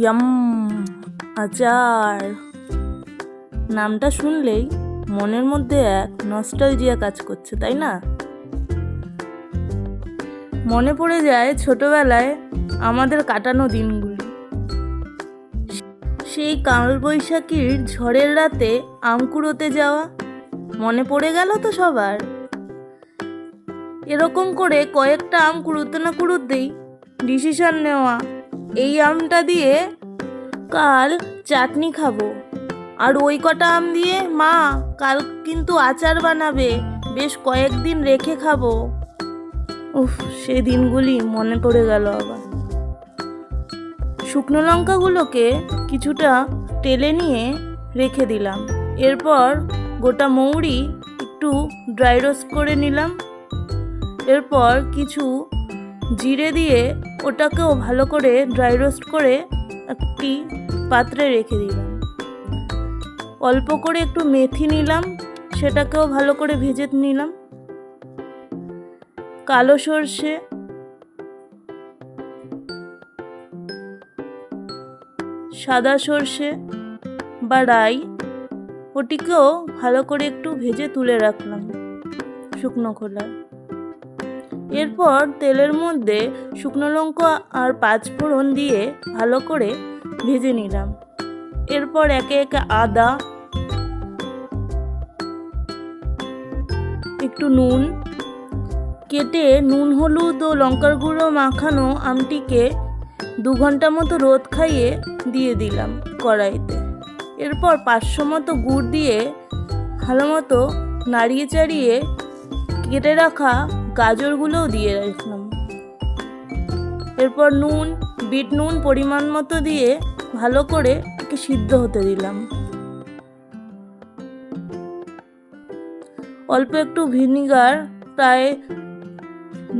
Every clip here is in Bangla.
ইয়াম, আচার। নামটা শুনলেই মনের মধ্যে এক নস্টালজিয়া কাজ করছে, তাই না? মনে পড়ে যায় ছোটবেলায় আমাদের কাটানো দিনগুলি। সেই কালবৈশাখীর ঝড়ের রাতে আম কুড়োতে যাওয়া, মনে পড়ে গেল তো সবার? এরকম করে কয়েকটা আম কুড়োতে না কুড়োতেই ডিসিশন নেওয়া, এই আমটা দিয়ে কাল চাটনি খাব। আর ওই কটা আম দিয়ে মা কাল কিন্তু আচার বানাবে। বেশ কয়েকদিন রেখে খাব। উফ, সে দিনগুলি মনে পড়ে গেল আবার। শুকনো লঙ্কাগুলোকে কিছুটা টেলে নিয়ে রেখে দিলাম। এরপর গোটা মৌরি একটু ড্রাই রোস্ট করে নিলাম। এরপর কিছু জিরে দিয়ে ওটাকেও ভালো করে ড্রাই রোস্ট করে একটি পাত্রে রেখে দিলাম। অল্প করে একটু মেথি নিলাম, সেটাকেও ভালো করে ভেজে নিলাম। কালো সর্ষে। সাদা সর্ষে বা রাই, ওটিকেও ভালো করে একটু ভেজে তুলে রাখলাম শুকনো খোলায়। এরপর তেলের মধ্যে শুকনো লঙ্কা আর পাঁচ পাঁচফোড়ন দিয়ে ভালো করে ভেজে নিলাম। এরপর একে একে আদা, একটু নুন, কেটে নুন, হলুদ ও লঙ্কার গুঁড়ো মাখানো আমটিকে দু ঘণ্টা মতো রোদ খাইয়ে দিয়ে দিলাম কড়াইতে। এরপর পাঁচশো মতো গুড় দিয়ে ভালো মতো নাড়িয়ে চাড়িয়ে কেটে রাখা গাজরগুলোও দিয়ে রাখলাম এরপর নুন, বিট নুন পরিমাণ মতো দিয়ে ভালো করে একে সিদ্ধ হতে দিলাম। অল্প একটু ভিনিগার, প্রায়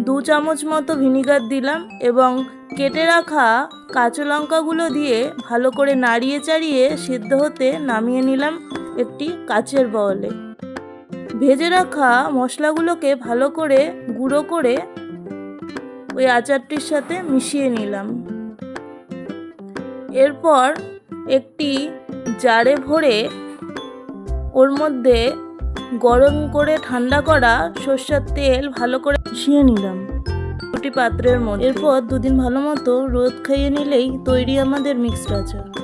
দু চামচ মতো ভিনিগার দিলাম এবং কেটে রাখা কাঁচা লঙ্কাগুলো দিয়ে ভালো করে নাড়িয়ে চাড়িয়ে সিদ্ধ হতে নামিয়ে নিলাম একটি কাচের বলে। ভেজে রাখা মশলাগুলোকে ভালো করে গুঁড়ো করে ওই আচারটির সাথে মিশিয়ে নিলাম। এরপর একটি জারে ভরে ওর মধ্যে গরম করে ঠান্ডা করা সর্ষের তেল ভালো করে মিশিয়ে নিলাম। দুটি পাত্রের মধ্যে। এরপর দুদিন ভালো মতো রোদ খাইয়ে নিলেই তৈরি আমাদের মিক্সড আচার।